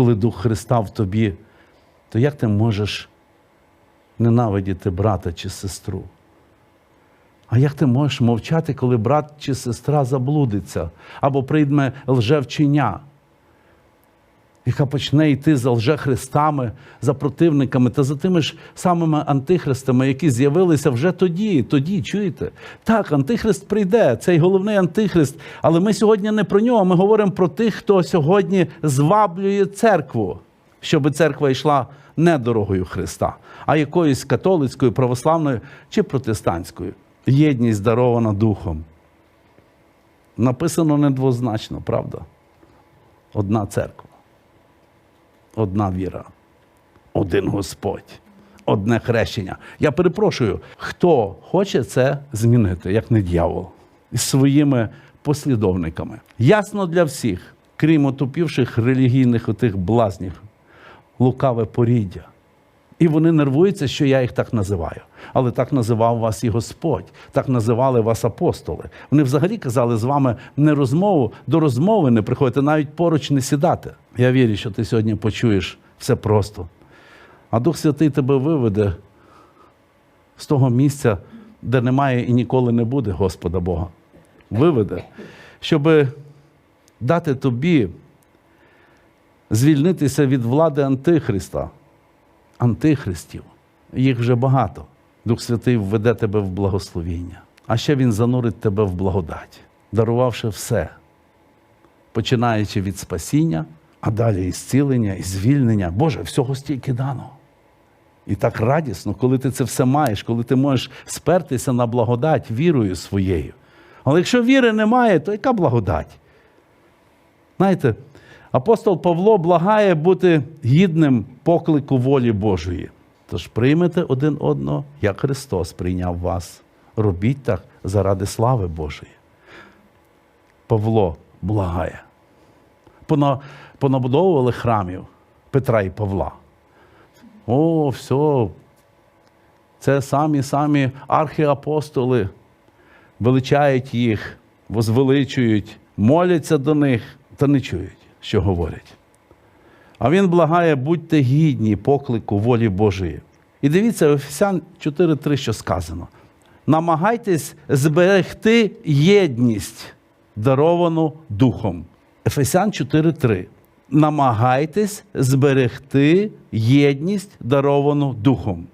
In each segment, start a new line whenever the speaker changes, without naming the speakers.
коли Дух Христа в тобі, то як ти можеш ненавидіти брата чи сестру? А як ти можеш мовчати, коли брат чи сестра заблудиться або прийме лжевчення, яка почне йти за лжехристами, за противниками та за тими ж самими антихристами, які з'явилися вже тоді, тоді, чуєте? Так, антихрист прийде, цей головний антихрист, але ми сьогодні не про нього, ми говоримо про тих, хто сьогодні зваблює церкву, щоб церква йшла не дорогою Христа, а якоюсь католицькою, православною чи протестантською. Єдність дарована Духом. Написано недвозначно, правда? Одна церква, одна віра, один Господь, одне хрещення. Я перепрошую, хто хоче це змінити, як не дьявол, із своїми послідовниками. Ясно для всіх, крім отупівших релігійних отих блазнів, лукаве поріддя. І вони нервуються, що я їх так називаю. Але так називав вас і Господь, так називали вас апостоли. Вони взагалі казали з вами не розмову, до розмови не приходити, навіть поруч не сідати. Я вірю, що ти сьогодні почуєш все просто. А Дух Святий тебе виведе з того місця, де немає і ніколи не буде Господа Бога. Виведе, щоб дати тобі звільнитися від влади Антихриста антихристів. Їх вже багато. Дух Святий введе тебе в благословіння. А ще Він занурить тебе в благодать, дарувавши все, починаючи від спасіння, а далі і зцілення, і звільнення. Боже, всього стільки дано. І так радісно, коли ти це все маєш, коли ти можеш спертися на благодать вірою своєю. Але якщо віри немає, то яка благодать? Знаєте, апостол Павло благає бути гідним поклику волі Божої. Тож приймете один одного, як Христос прийняв вас. Робіть так заради слави Божої. Павло благає. Понабудовували храмів Петра і Павла. О, все. Це самі самі архіапостоли величають їх, возвеличують, моляться до них та не чують, що говорять. А він благає, будьте гідні поклику волі Божої. І дивіться, в Ефесян 4.3, що сказано. Намагайтесь зберегти єдність, даровану Духом. Ефесян 4.3. Намагайтесь зберегти єдність, даровану Духом.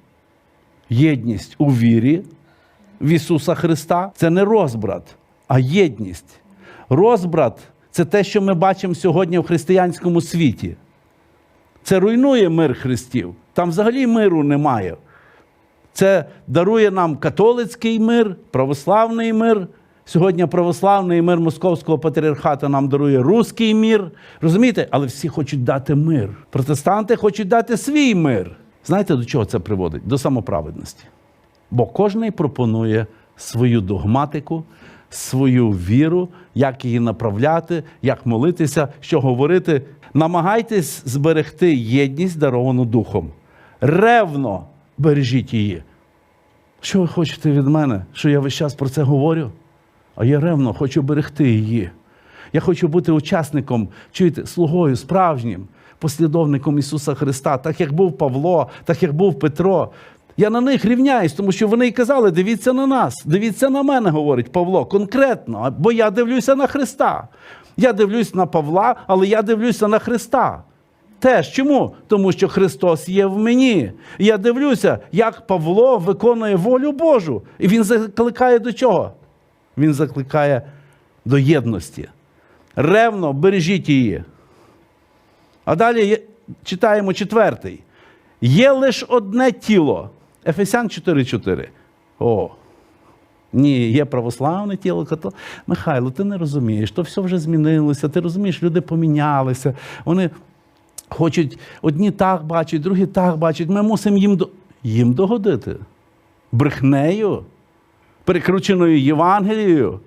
Єдність у вірі в Ісуса Христа це не розбрат, а єдність. Розбрат це те, що ми бачимо сьогодні в християнському світі. Це руйнує мир Христів. Там взагалі миру немає. Це дарує нам католицький мир, православний мир. Сьогодні православний мир Московського патріархату нам дарує руський мир. Розумієте? Але всі хочуть дати мир. Протестанти хочуть дати свій мир. Знаєте, до чого це приводить? До самоправедності. Бо кожен пропонує свою догматику, свою віру, як її направляти, як молитися, що говорити. Намагайтесь зберегти єдність, даровану Духом. Ревно бережіть її. Що ви хочете від мене? Що я весь час про це говорю? А я ревно хочу берегти її. Я хочу бути учасником, чуєте, слугою справжнім, послідовником Ісуса Христа, так як був Павло, так як був Петро. Я на них рівняюсь, тому що вони й казали: дивіться на нас, дивіться на мене, говорить Павло, конкретно, бо я дивлюся на Христа. Я дивлюсь на Павла, але я дивлюся на Христа. Теж чому? Тому що Христос є в мені. Я дивлюся, як Павло виконує волю Божу. І він закликає до чого? Він закликає до єдності. Ревно бережіть її. А далі читаємо четвертий. Є лише одне тіло. Ефесян 4.4. О. Ні, є православне тіло. като. Михайло, ти не розумієш, то все вже змінилося. Ти розумієш, люди помінялися. Вони хочуть одні так бачать, другі так бачать. Ми мусимо їм, до... їм догодити. Брехнею, перекрученою Євангелією.